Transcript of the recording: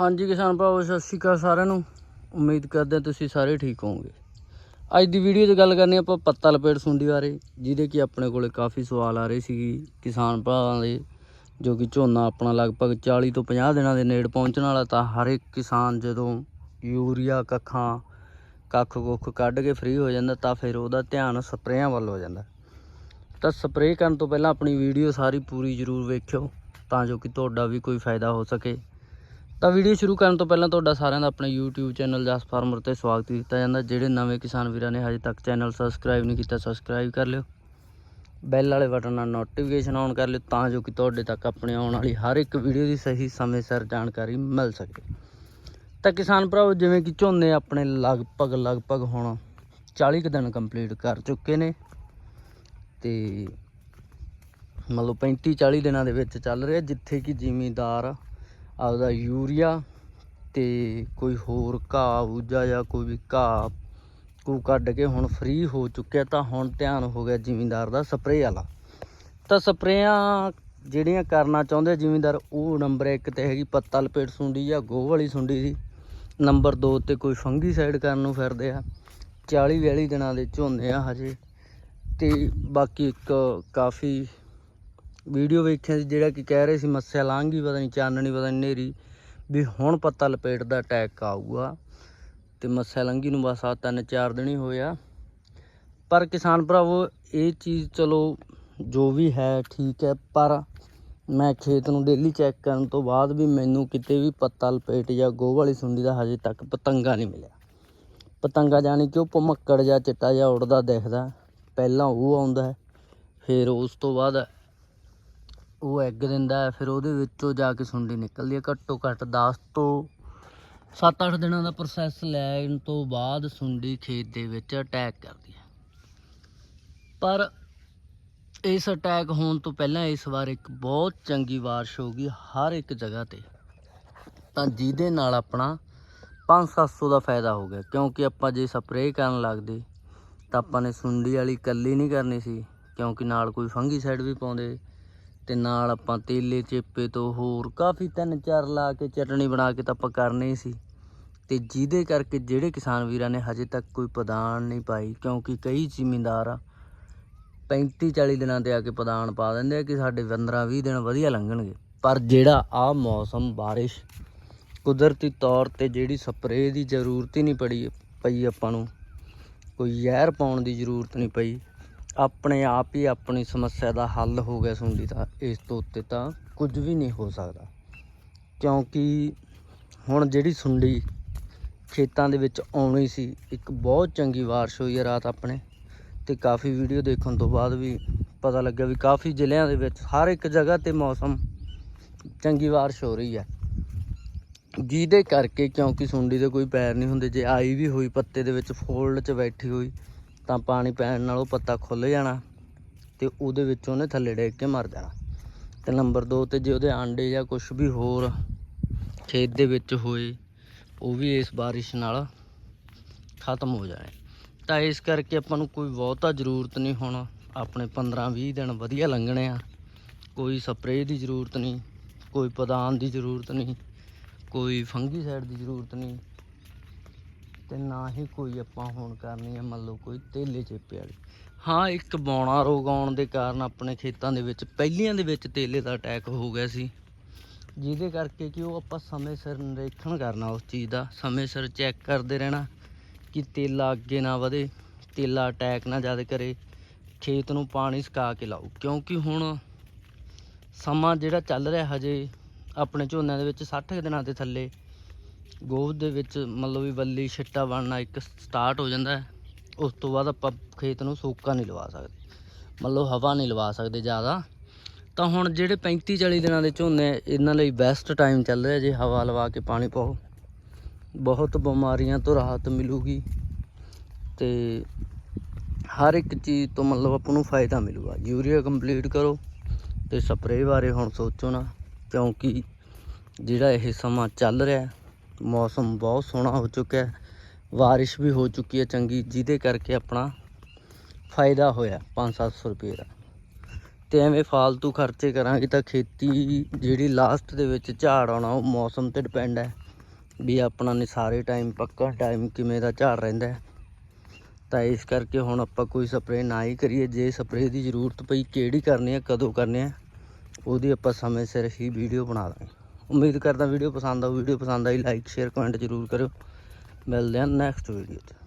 ਹਾਂਜੀ ਕਿਸਾਨ ਭਰਾਵੋ ਸਤਿ ਸ਼੍ਰੀ ਅਕਾਲ ਸਾਰਿਆਂ ਨੂੰ। ਉਮੀਦ ਕਰਦੇ ਹਾਂ ਤੁਸੀਂ ਸਾਰੇ ਠੀਕ ਹੋਵੋਗੇ। ਅੱਜ ਦੀ ਵੀਡੀਓ 'ਚ ਗੱਲ ਕਰਨੀ ਆਪਾਂ ਪੱਤਾ ਲਪੇਟ ਸੁੰਡੀ ਬਾਰੇ, ਜਿਹਦੇ ਕਿ ਆਪਣੇ ਕੋਲੇ ਕਾਫੀ ਸਵਾਲ ਆ ਰਹੇ ਸੀ ਕਿਸਾਨ ਭਰਾਵਾਂ ਦੇ, ਜੋ ਕਿ ਝੋਨਾ ਆਪਣਾ ਲਗਭਗ 40 ਤੋਂ 50 ਦਿਨਾਂ ਦੇ ਨੇੜ ਪਹੁੰਚਣ ਵਾਲਾ ਤਾਂ ਹਰ ਇੱਕ ਕਿਸਾਨ ਜਦੋਂ ਯੂਰੀਆ, ਕੱਖਾਂ, ਕੱਖ ਕੁੱਖ ਕੱਢ ਕੇ ਫ੍ਰੀ ਹੋ ਜਾਂਦਾ ਤਾਂ ਫਿਰ ਉਹਦਾ ਧਿਆਨ ਸਪਰੇਆਂ ਵੱਲ ਹੋ ਜਾਂਦਾ। ਤਾਂ ਸਪਰੇਅ ਕਰਨ ਤੋਂ ਪਹਿਲਾਂ ਆਪਣੀ ਵੀਡੀਓ ਸਾਰੀ ਪੂਰੀ ਜ਼ਰੂਰ ਵੇਖਿਓ, ਤਾਂ ਜੋ ਕਿ ਤੁਹਾਡਾ ਵੀ ਕੋਈ ਫਾਇਦਾ ਹੋ ਸਕੇ। ਤਾਂ ਵੀਡੀਓ ਸ਼ੁਰੂ ਕਰਨ ਤੋਂ ਪਹਿਲਾਂ ਤੁਹਾਡਾ ਸਾਰਿਆਂ ਦਾ ਆਪਣੇ YouTube ਚੈਨਲ ਜਸ ਫਾਰਮਰ ਤੇ ਸਵਾਗਤ ਕੀਤਾ ਜਾਂਦਾ, ਜਿਹੜੇ ਨਵੇਂ ਕਿਸਾਨ ਵੀਰਾਂ ਨੇ ਹਜੇ ਤੱਕ ਚੈਨਲ ਸਬਸਕ੍ਰਾਈਬ ਨਹੀਂ ਕੀਤਾ ਸਬਸਕ੍ਰਾਈਬ ਕਰ ਲਿਓ। ਬੈਲ ਵਾਲੇ ਬਟਨ ਨਾਲ ਨੋਟੀਫਿਕੇਸ਼ਨ ਆਨ ਕਰ ਲਿਓ ਤਾਂ ਜੋ ਕਿ ਤੁਹਾਡੇ ਤੱਕ ਆਪਣੇ ਆਉਣ ਵਾਲੀ ਹਰ ਇੱਕ ਵੀਡੀਓ ਦੀ ਸਹੀ ਸਮੇਂ ਸਿਰ ਜਾਣਕਾਰੀ ਮਿਲ ਸਕੇ। ਤਾਂ ਕਿਸਾਨ ਭਰਾਵੋ, ਜਿਵੇਂ ਕਿ ਝੋਨੇ ਆਪਣੇ ਲਗਭਗ ਲਗਭਗ ਹੁਣ 40 ਕੁ ਦਿਨ ਕੰਪਲੀਟ ਕਰ ਚੁੱਕੇ ਨੇ ਤੇ ਮਤਲਬ 35 40 ਦਿਨਾਂ ਦੇ ਵਿੱਚ ਚੱਲ ਰਿਹਾ, ਜਿੱਥੇ ਕਿ ਜ਼ਿਮੀਂਦਾਰ ਆਪਦਾ ਯੂਰੀਆ ਤੇ ਕੋਈ ਹੋਰ ਘਾਹ ਬੂਜਾ ਜਾਂ ਕੋਈ ਵੀ ਘਾਹ ਕੂ ਕੱਢ ਕੇ ਹੁਣ ਫ੍ਰੀ ਹੋ ਚੁੱਕਿਆ ਤਾਂ ਹੁਣ ਧਿਆਨ ਹੋ ਗਿਆ ਜ਼ਿਮੀਂਦਾਰ ਦਾ ਸਪਰੇਅ ਵਾਲਾ। ਤਾਂ ਸਪਰੇਆਂ ਜਿਹੜੀਆਂ ਕਰਨਾ ਚਾਹੁੰਦੇ ਜ਼ਿਮੀਂਦਾਰ, ਉਹ ਨੰਬਰ 1 ਤੇ ਹੈਗੀ ਪੱਤਾ ਲਪੇਟ ਸੁੰਡੀ ਜਾਂ ਗੋਹ ਵਾਲੀ ਸੁੰਡੀ ਦੀ ਨੰਬਰ 2 ਤੇ ਕੋਈ ਫੰਗੀ ਸਾਈਡ ਕਰਨ ਨੂੰ ਫਿਰਦੇ ਆ। 40 42 ਦਿਨਾਂ ਦੇ ਝੋਨੇ ਆ ਹਜੇ। ਤੇ ਬਾਕੀ ਇੱਕ ਕਾਫੀ ਵੀਡੀਓ ਵੇਖਿਆ ਸੀ, ਜਿਹੜਾ ਕਿ ਕਹਿ ਰਹੇ ਸੀ ਮੱਸਿਆ ਲਾਂਗੀ ਪਤਾ ਨਹੀਂ ਚਾਨਣੀ, ਪਤਾ ਨਹੀਂ ਨੇਰੀ ਵੀ ਹੁਣ ਪੱਤਾ ਲਪੇਟ ਦਾ ਅਟੈਕ ਆਊਗਾ। ਤੇ ਮੱਸਿਆ ਲੰਗੀ ਨੂੰ ਬਸ ਆ ਤਿੰਨ ਚਾਰ ਦਿਨ ਹੀ ਹੋਇਆ ਪਰ ਕਿਸਾਨ ਭਰਾਵੋ, ਇਹ ਚੀਜ਼ ਚਲੋ ਜੋ ਵੀ ਹੈ, ਠੀਕ ਹੈ, ਪਰ ਮੈਂ ਖੇਤ ਨੂੰ ਡੇਲੀ ਚੈੱਕ ਕਰਨ ਤੋਂ ਬਾਅਦ ਵੀ ਮੈਨੂੰ ਕਿਤੇ ਵੀ ਪੱਤਾ ਲਪੇਟ ਜਾਂ ਗੋਹ ਵਾਲੀ ਸੁੰਡੀ ਦਾ ਹਜੇ ਤੱਕ ਪਤੰਗਾ ਨਹੀਂ ਮਿਲਿਆ। ਪਤੰਗਾ ਜਾਣੀ ਕਿ ਉਹ ਭਮੱਕੜ ਜਾਂ ਚਿੱਟਾ ਜਾਂ ਉੜਦਾ ਦਿਖਦਾ, ਪਹਿਲਾਂ ਉਹ ਆਉਂਦਾ ਹੈ, ਫਿਰ ਉਸ ਤੋਂ ਬਾਅਦ ਉਹ ਐਗ ਦਿੰਦਾ ਫਿਰ ਉਹਦੇ ਵਿੱਚੋਂ ਜਾ ਕੇ ਸੁੰਡੀ ਨਿਕਲਦੀ ਹੈ, ਘੱਟੋ ਘੱਟ 10 ਤੋਂ 7-8 ਦਿਨਾਂ ਦਾ ਪ੍ਰੋਸੈਸ ਲੈਣ ਤੋਂ ਬਾਅਦ ਸੁੰਡੀ ਖੇਤ ਦੇ ਵਿੱਚ ਅਟੈਕ ਕਰਦੀ ਹੈ। ਪਰ ਇਸ ਅਟੈਕ ਹੋਣ ਤੋਂ ਪਹਿਲਾਂ ਇਸ ਵਾਰ ਇੱਕ ਬਹੁਤ ਚੰਗੀ ਬਾਰਿਸ਼ ਹੋ ਗਈ ਹਰ ਇੱਕ ਜਗ੍ਹਾ ਤੇ। ਤਾਂ ਜਿਹਦੇ ਨਾਲ ਆਪਣਾ 5-700 ਦਾ ਫਾਇਦਾ ਹੋ ਗਿਆ, ਕਿਉਂਕਿ ਆਪਾਂ ਜੇ ਸਪਰੇਅ ਕਰਨ ਲੱਗਦੇ, ਤਾਂ ਆਪਾਂ ਨੇ ਸੁੰਡੀ ਵਾਲੀ ਕੱਲੀ ਨਹੀਂ ਕਰਨੀ ਸੀ, ਕਿਉਂਕਿ ਨਾਲ ਕੋਈ ਫੰਗੀ ਸਾਈਡ ਵੀ ਪਾਉਂਦੇ ਤੇ ਨਾਲ ਆਪਾਂ ਤੇਲੇ ਚੇਪੇ ਤੋਂ ਹੋਰ ਕਾਫੀ ਤਿੰਨ ਚਾਰ ਲਾ ਕੇ ਚਟਣੀ ਬਣਾ ਕੇ ਤਾਂ ਆਪਾਂ ਕਰਨੀ ਸੀ। ਤੇ ਜਿਹਦੇ ਕਰਕੇ ਜਿਹੜੇ ਕਿਸਾਨ ਵੀਰਾਂ ਨੇ ਹਜੇ ਤੱਕ ਕੋਈ ਪਦਾਨ ਨਹੀਂ ਪਾਈ, ਕਿਉਂਕਿ ਕਈ ਜ਼ਿਮੀਂਦਾਰ 35 40 ਦਿਨਾਂ ਤੇ ਆ ਕੇ ਪਦਾਨ ਪਾ ਦਿੰਦੇ ਆ ਕਿ ਸਾਡੇ 15 20 ਦਿਨ ਵਧੀਆ ਲੰਘਣਗੇ। ਪਰ ਜਿਹੜਾ ਆ ਮੌਸਮ ਬਾਰਿਸ਼ ਕੁਦਰਤੀ ਤੌਰ ਤੇ ਜਿਹੜੀ ਸਪਰੇਅ ਦੀ ਜ਼ਰੂਰਤ ਹੀ ਨਹੀਂ ਪੜੀ, ਪਈ ਆਪਾਂ ਨੂੰ। ਕੋਈ ਜ਼ਹਿਰ ਪਾਉਣ ਦੀ ਜ਼ਰੂਰਤ ਨਹੀਂ ਪਈ। ਆਪਣੇ ਆਪ ਹੀ ਆਪਣੀ ਸਮੱਸਿਆ ਦਾ ਹੱਲ ਹੋ ਗਿਆ ਸੁੰਡੀ ਦਾ ਇਸ ਤੋਂ ਉੱਤੇ ਤਾਂ ਕੁਝ ਵੀ ਨਹੀਂ ਹੋ ਸਕਦਾ। ਕਿਉਂਕਿ ਹੁਣ ਜਿਹੜੀ ਸੁੰਡੀ ਖੇਤਾਂ ਦੇ ਵਿੱਚ ਆਉਣੀ ਸੀ, ਇੱਕ ਬਹੁਤ ਚੰਗੀ ਬਾਰਿਸ਼ ਹੋਈ ਹੈ ਰਾਤ ਆਪਣੇ, ਤੇ ਕਾਫੀ ਵੀਡੀਓ ਦੇਖਣ ਤੋਂ ਬਾਅਦ ਵੀ ਪਤਾ ਲੱਗਿਆ ਵੀ ਕਾਫੀ ਜ਼ਿਲ੍ਹਿਆਂ ਦੇ ਵਿੱਚ ਹਰ ਇੱਕ ਜਗ੍ਹਾ ਤੇ ਮੌਸਮ ਚੰਗੀ ਬਾਰਿਸ਼ ਹੋ ਰਹੀ ਹੈ। ਜਿਹਦੇ ਕਰਕੇ ਕਿਉਂਕਿ ਸੁੰਡੀ ਦੇ ਕੋਈ ਪੈਰ ਨਹੀਂ ਹੁੰਦੇ, ਜੇ ਆਈ ਵੀ ਹੋਈ, ਪੱਤੇ ਦੇ ਵਿੱਚ ਫੋਲਡ 'ਚ ਬੈਠੀ ਹੋਈ ਤਾਂ ਪਾਣੀ ਪੈਣ ਨਾਲ ਉਹ ਪੱਤਾ ਖੁੱਲ ਜਾਣਾ ਤੇ ਉਹਦੇ ਵਿੱਚ ਉਹਨੇ ਥੱਲੇ ਡੇਕ ਕੇ ਮਰ ਜਾਣਾ। ਤੇ ਨੰਬਰ 2 ਤੇ ਜੇ ਉਹਦੇ ਆਂਡੇ ਜਾਂ ਕੁਝ ਵੀ ਹੋਰ ਖੇਤ ਦੇ ਵਿੱਚ ਹੋਏ, ਉਹ ਵੀ ਇਸ ਬਾਰਿਸ਼ ਨਾਲ ਖਤਮ ਹੋ ਜਾਣੇ। ਤਾਂ ਇਸ ਕਰਕੇ ਆਪਾਂ ਨੂੰ ਕੋਈ ਬਹੁਤਾ ਜ਼ਰੂਰਤ ਨਹੀਂ ਹੁਣ। ਆਪਣੇ 15-20 ਦਿਨ ਵਧੀਆ ਲੰਘਣੇ ਆ। ਕੋਈ ਸਪਰੇਅ ਦੀ ਜ਼ਰੂਰਤ ਨਹੀਂ, ਕੋਈ ਪਦਾਨ ਦੀ ਜ਼ਰੂਰਤ ਨਹੀਂ, ਕੋਈ ਫੰਗੀਸਾਈਡ ਦੀ ਜ਼ਰੂਰਤ ਨਹੀਂ। ਤੇ ਨਾ ਹੀ ਕੋਈ ਆਪਾਂ ਹੁਣ ਕਰਨੀ ਹੈ ਮੰਨ ਲਓ ਕੋਈ ਤੇਲੇ ਚੇਪੇ ਵਾਲੀ। ਹਾਂ, ਇੱਕ ਬੌਣਾ ਰੋਗ ਆਉਣ ਦੇ ਕਾਰਨ ਆਪਣੇ ਖੇਤਾਂ ਦੇ ਵਿੱਚ, ਪਹਿਲੀਆਂ ਦੇ ਵਿੱਚ ਤੇਲੇ ਦਾ ਅਟੈਕ ਹੋ ਗਿਆ ਸੀ। ਜਿਹਦੇ ਕਰਕੇ ਕਿ ਉਹ ਆਪਾਂ ਸਮੇਂ ਸਿਰ ਨਿਰੀਖਣ ਕਰਨਾ ਉਸ ਚੀਜ਼ ਦਾ, ਸਮੇਂ ਸਿਰ ਚੈੱਕ ਕਰਦੇ ਰਹਿਣਾ ਕਿ ਤੇਲਾ ਅੱਗੇ ਨਾ ਵਧੇ, ਤੇਲਾ ਅਟੈਕ ਨਾ ਜ਼ਿਆਦਾ ਕਰੇ, ਖੇਤ ਨੂੰ ਪਾਣੀ ਸਕਾ ਕੇ ਲਾਓ। ਕਿਉਂਕਿ ਹੁਣ ਸਮਾਂ ਜਿਹੜਾ ਚੱਲ ਰਿਹਾ ਹਜੇ, ਆਪਣੇ ਝੋਨਿਆਂ ਦੇ ਵਿੱਚ 60 ਕੁ ਦਿਨਾਂ ਦੇ ਥੱਲੇ ਗੋਭ ਦੇ ਵਿੱਚ ਮਤਲਬ ਵੀ ਬੱਲੀ ਛਿੱਟਾ ਬਣਨਾ ਇੱਕ ਸਟਾਰਟ ਹੋ ਜਾਂਦਾ ਹੈ। ਉਸ ਤੋਂ ਬਾਅਦ ਆਪਾਂ ਖੇਤ ਨੂੰ ਸੋਕਾ ਨਹੀਂ ਲਵਾ ਸਕਦੇ। ਮਤਲਬ ਹਵਾ ਨਹੀਂ ਲਵਾ ਸਕਦੇ ਜ਼ਿਆਦਾ। ਤਾਂ ਹੁਣ ਜਿਹੜੇ 35 40 ਦਿਨਾਂ ਦੇ ਝੋਨੇ ਇਹਨਾਂ ਲਈ ਬੈਸਟ ਟਾਈਮ ਚੱਲ ਰਿਹਾ ਜੇ ਹਵਾ ਲਵਾ ਕੇ ਪਾਣੀ ਪਾਓ। ਬਹੁਤ ਬਿਮਾਰੀਆਂ ਤੋਂ ਰਾਹਤ ਮਿਲੂਗੀ ਤੇ ਹਰ ਇੱਕ ਚੀਜ਼ ਤੋਂ ਮਤਲਬ ਆਪਾਂ ਨੂੰ ਫਾਇਦਾ ਮਿਲੂਗਾ। ਯੂਰੀਆ ਕੰਪਲੀਟ ਕਰੋ ਤੇ ਸਪਰੇਅ ਬਾਰੇ ਹੁਣ ਸੋਚੋ ਨਾ। ਕਿਉਂਕਿ ਜਿਹੜਾ ਇਹ ਸਮਾਂ ਚੱਲ ਰਿਹਾ ਮੌਸਮ ਬਹੁਤ ਸੋਹਣਾ ਹੋ ਚੁੱਕਿਆ ਹੈ। بارش ਵੀ ਹੋ ਚੁੱਕੀ ਹੈ ਚੰਗੀ, ਜਿਹਦੇ ਕਰਕੇ ਆਪਣਾ ਫਾਇਦਾ ਹੋਇਆ 5-700 ਰੁਪਏ ਦਾ। ਤੇ ਐਵੇਂ ਫालतू ਖਰਚੇ ਕਰਾਂਗੇ ਤਾਂ ਖੇਤੀ ਜਿਹੜੀ ਲਾਸਟ ਦੇ ਵਿੱਚ ਝਾੜ ਆਉਣਾ, ਉਹ ਮੌਸਮ ਤੇ ਡਿਪੈਂਡ ਹੈ। ਵੀ ਆਪਣਾ ਨੇ ਸਾਰੇ ਟਾਈਮ ਪੱਕਾ ਟਾਈਮ ਕਿਵੇਂ ਦਾ ਝਾੜ ਰਹਿੰਦਾ ਤਾਂ ਇਸ ਕਰਕੇ ਹੁਣ ਆਪਾਂ ਕੋਈ ਸਪਰੇਅ ਨਾ ਹੀ ਕਰੀਏ। ਜੇ ਸਪਰੇਅ ਦੀ ਜ਼ਰੂਰਤ ਪਈ, ਕਿਹੜੀ ਕਰਨੀ ਹੈ, ਕਦੋਂ ਕਰਨੀ ਹੈ, ਉਹਦੀ ਆਪਾਂ ਸਮੇਂ ਸਿਰ ਹੀ ਵੀਡੀਓ ਬਣਾ ਦਾਂਗੇ। ਉਮੀਦ ਕਰਦਾ ਵੀਡੀਓ ਪਸੰਦ ਆਊ, ਵੀਡੀਓ ਪਸੰਦ ਆਈ ਲਾਈਕ ਸ਼ੇਅਰ ਕਮੈਂਟ ਜ਼ਰੂਰ ਕਰਿਓ। ਮਿਲਦੇ ਹਾਂ ਨੈਕਸਟ ਵੀਡੀਓ 'ਚ।